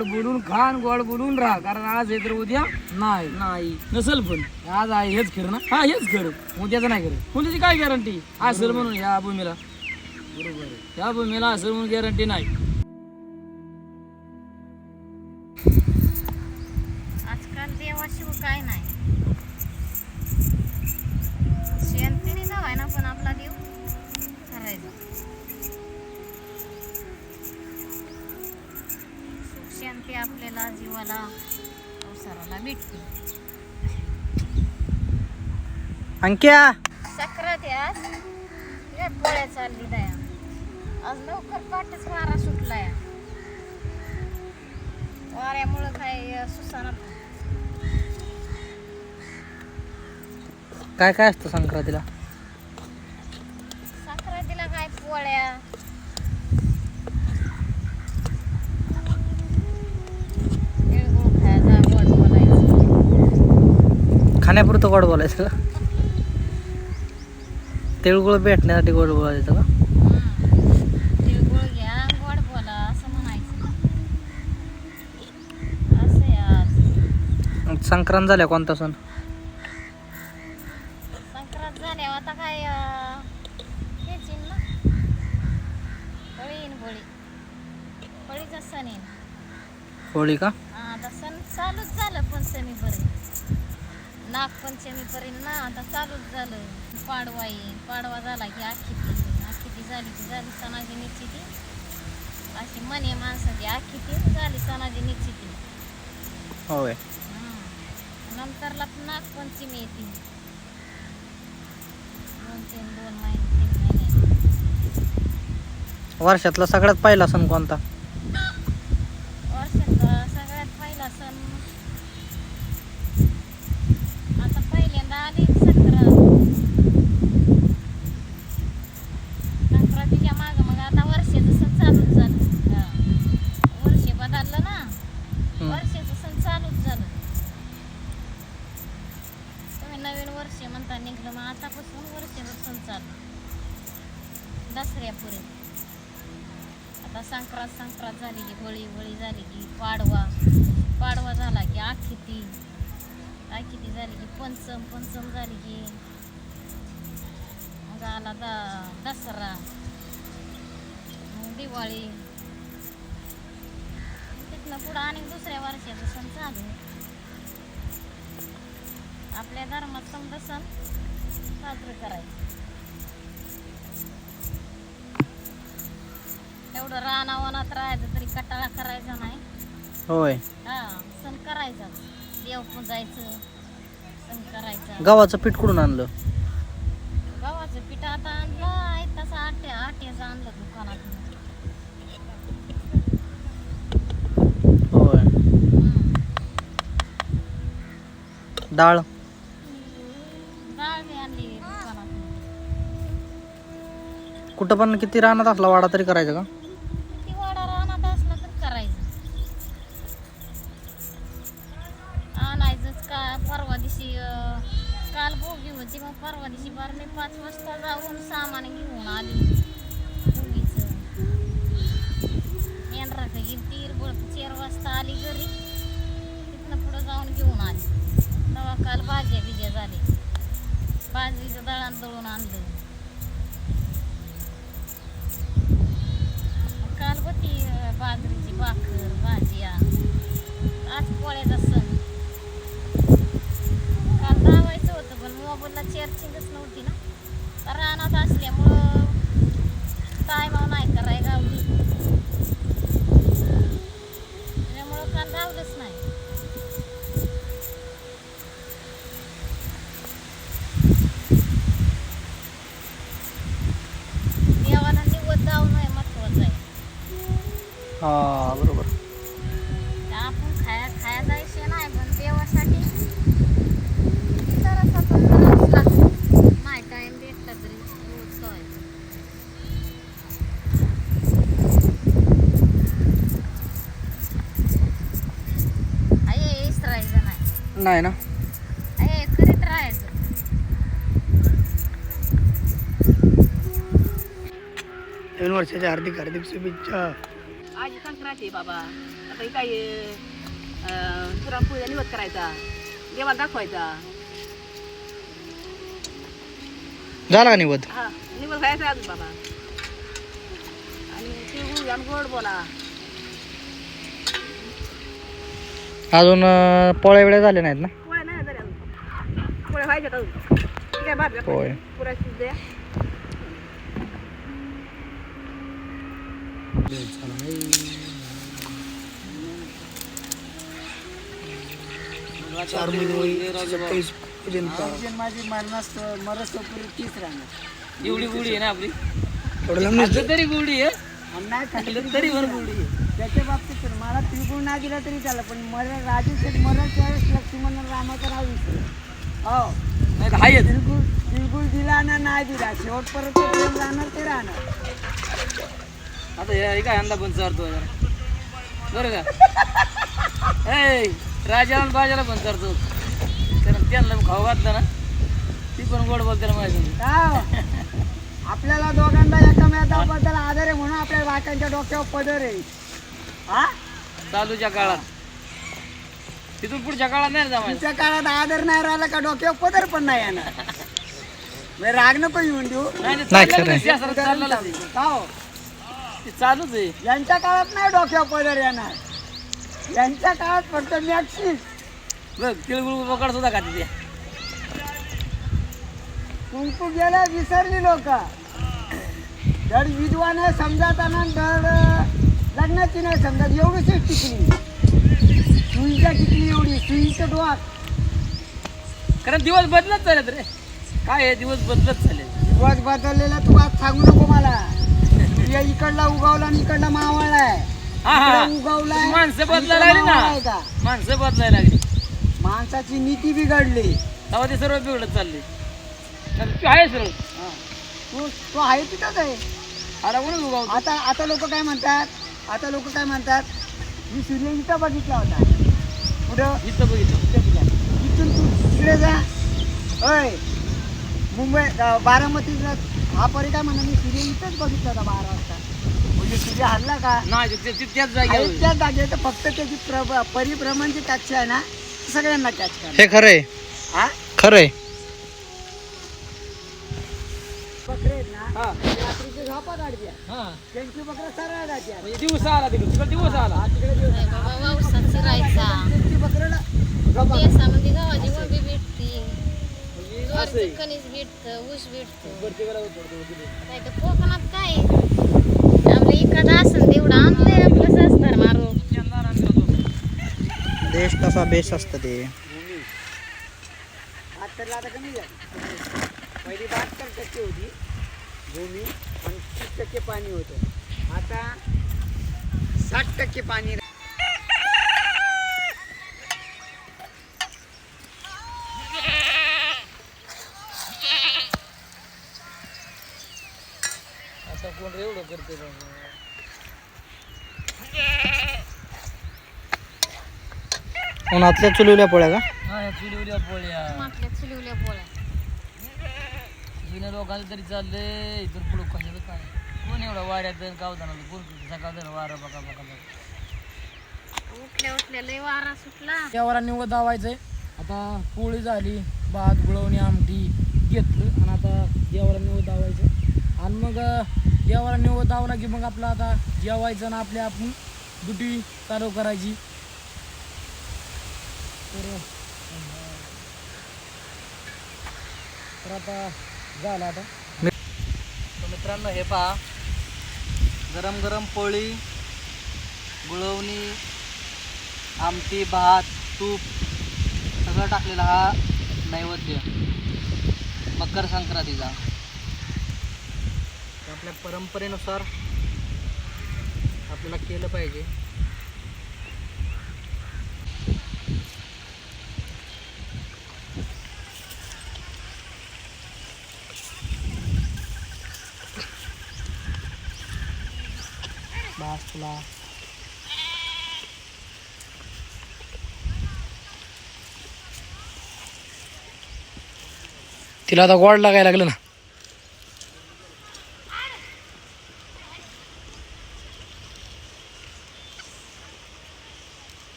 गोड बोलून खा आणि गोड बोलून राहा कारण आज आहे तर उद्या नाही. नाही. नसल पण. आज आहे हेच खरं ना? हा हेच खरं. उद्याचं नाही खरं. उद्याची काय गॅरंटी असेल म्हणून ह्या भूमीला. बरोबर ह्या भूमीला असेल म्हणून गॅरंटी नाही. आजकाल देवाशिव काय नाही. जावाय ना पण आपला देव करायचा शांती आपल्याला जीवाला अवसराला भेटते. अंक्या! सक्रात आज लय पोळ्या चालली दया. आज लवकर पाठच वारा सुटलाय वाऱ्यामुळं काय सुसाना काय काय असतं संक्रांतीला? संक्रांतीला काय पोळ्या तिळगुळ खायचा गोड बोलायचं खाण्यापुरतं गोड बोलायचं का? तिळगुळ भेटण्यासाठी गोड बोलायचं का? तिळगुळ घ्या गोड बोला असं म्हणायचं. असं संक्रांत झाल्या कोणता सण? संक्रांत झाल्यावर आता काय हेच ना. होळी येईन होळी. होळीचा सण होळी का हा, आता सण चालूच झालं पंचमी पर्यंत नागपंचमी पर्यंत ना आता चालूच झालं पाडवा येईल पाडवा झाला की आखिती आखिती झाली की झाली सणाची निश्चिती. अशी मने माणसाची आखिती झाली सणाची निश्चिती. होय. नंतरला नागपंचमी येते. दोन तीन दोन महिने तीन महिने. वर्षातला सगळ्यात पहिला सण कोणता? संक्रांत संक्रांत झाली की होळी होळी झाली की पाडवा. पाडवा झाला की आखिती. आखिती झाली की पंचम पंचम झाली की मग आला दा दसरा. मग दिवाळी. तिथनं पुढं आणि दुसऱ्या वर्षाचं सण चालू आपल्या धर्मात समजा सण साजरे करायचे. एवढं रानावनात राहायचं तरी कटाळा करायचा नाही. होय. हा सण करायचा. देव पुजायचं सण करायचा. गव्हाचं पीठ कुठून आणलं? गव्हाचं पीठ आता आणलं आहे तसं आट्या आट्याचं आणलं दुकानातून होय. डाळ? डाळ बी आणली कुठं पण किती रानात असला वाडा तरी करायचं का किती वाडा रानात असला तर करायचं आणायचंच का परवा दिवशी काल भोगी होती मग परवा दिवशी बार मी पाच वाजता जाऊन सामान घेऊन आली. भोगीचं. मेंढरा का गेली चार वाजता आली घरी. तिथनं पुढं जाऊन घेऊन आली. तेव्हा काल भाज्या बिज्या झाली. बाजरीचं दळण दळून आणलं. काल होती बाजरीची भाकर भाज्या. आज पोळ्याचा सण काल धावायचं होतं पण मोबाईलला चार्जिंगच नव्हती ना. तर रानात असल्यामुळं टायमाव नाही कराय गावली त्याच्यामुळं काल धावलंच नाही. देवाला निवड दावणं आहे महत्वाचं आहे. हा बरोबर. आपण खाया खाया जायचे नाही पण देवासाठी जरासा पण करावंच लागतं नाही टाइम भेटला तरी रोज करायचं. आहे, हेच राहायचं नाही ना. आहे, करीत राहायचं नवीन वर्षाच्या हार्दिक हार्दिक शुभेच्छा. आज संक्रांती आहे बाबा. आता ही काय पुरणपोळीचा निवत करायचा. देवाला दाखवायचा. झाला का निवद हा निवत खायचा अजून बाबा. आणि तिळगुळ आणि गोड बोला. अजून अं, पोळ्या वेळ्या झाल्या नाहीत ना? पोळ्या नाही जरी अजून. पोळ्या व्हायच्यात अजून. ठीक आहे भाजल्या पोळ्या. पुऱ्या शिजल्या. माझी मरणास मरस तीच राहणार एवढी गुढी आहे ना आपली? तरी गुढी आहे. आणि नाही खाल्ली तरी पण गुढी आहे. त्याच्या बाबतीत मला तिळगुळ नाही दिला तरी चालेल पण मर राजू शेठ मरण त्यावेळेस लक्ष्मण रामाचं नाव विसरलं हो. नाही तर तिळगुळ तिळगुळ दिला ना नाही दिला. शेवटपर्यंत प्रेम राहणार ते राहणार. आता हे हे काय अंदा पण चारतो जरा. बरं का? ए आणि बाजाला पण चारतो कारण त्यांना खाऊ घातलं ना. ती पण गोड बोलते ना माझ्या. काय हो? आपल्याला दोघांना एकमेकाबद्दल आदर आहे म्हणून आपल्या बायकांच्या डोक्यावर पदर आहे. हा? चालूच्या काळात. तिथून पुढच्या काळात नाही जमायचं. तुमच्या काळात आदर नाही राहिला का डोक्यावर पदर पण नाही येणार. म्हणजे राग नको येऊन देऊ. नाही नाही, नाही, चाललेलं खरं आहे. शास्त्रात चाललेलं आहे. का हो? ते चालूच आहे. यांच्या काळात नाही डोक्यावर पदर येणार. यांच्या काळात फक्त मॅक्सिस बघ तिळगुळ पकड सुद्धा खाते ते. कुंकू गेलं विसरली लोक. धड विद्वान समजाताना धड लग्नाची नाही समजत एवढीच टिकली. सुईच्या टिकली एवढी सुईचं डोक कारण दिवस बदलत चालत रे. काय आहे दिवस बदलत चालले दिवस बदललेला तू आज सांगू नको मला. या इकडला उगवला आणि इकडला मावळलाय उगवलाय माणसं बदलायला लागली ना. माणसं बदलायला लागली. माणसाची नीती बिघडली. तेव्हा ते सर्व बिघडत चालले. तू आहे सरळ तू तो आहे तिथंच आहे. कोणच उगावतो? आता आता लोक काय म्हणतात? आता लोक काय म्हणतात मी सूर्य इथं बघितला होता. कुठं? इथं बघितलं. इथून तू तिकडे जा. अय मुंबई अं, बारामतीला हा परी काय म्हणा मी सूर्य इथंच बघितला होता बारा वाजता. म्हणजे सूर्य हल्ला का? नाही त्याच जागेवर फक्त त्याची प्रभ परिभ्रमणची कक्षा आहे ना सगळ्यांना कॅच करा हे खरंय. हा? खरंय. बकरे ना हा. रात्रीची झोपा काढत्या हा. त्यांची बकरं सरळ राहत्या म्हणजे दिवस आला तिकडे. तिकडे दिवस आला. तिकडे दिवस नाही बाबा वावसात शिरायचा त्यांची बकरं झोपा देसामध्ये गव्हाची वंबी भेटती. म्हणजे असं ज्वारीचं आहे. कणीस भेटतं ऊस भेटतं. उतरतो. नाही तर कोकणात काय? आपलं इकडं असेल तेवढं आणलंय आपलं सस्तर मारू. यंदा आणलं होतं. देश कसा बेस असतं ते. बहात्तरला आता कमी झाली. पहिली बहात्तर टक्के होती. भूमी आणि तीस टक्के पाणी होतं. आता साठ टक्के पाणी आता कोण एवढं करते? उन्हातल्या चुलवल्या पोळ्या का? हा चुलीवल्या पोळ्या. आपल्या चुलीवल्या पोळ्या. जुन्या लोकांचं तरी चाललंय. इतर पुढं कशाचं काय? कोण एवढा वाऱ्यात गावताना कोण सकाळ वारा बघा बघा उठल्या उठल्या लय वारा सुटला. देवाला निवड दावायचंय. आता पोळी झाली भात गुळवणी आमटी घेतलं आणि आता देवाला निवड दावायचं. आणि मग देवाला निवड दावला की मग आपलं आता जेवायचं आणि आपल्या आपण ड्युटी चालू करायची. तर आता झालं आता. तर मित्रांनो हे पहा. गरम गरम पोळी गुळवणी आमटी भात तूप सगळं टाकलेला हा नैवेद्य. मकर संक्रांतीचा. तर आपल्या परंपरेनुसार आपल्याला केलं पाहिजे. बास तुला तिला आता गोड लागायला लागलं ना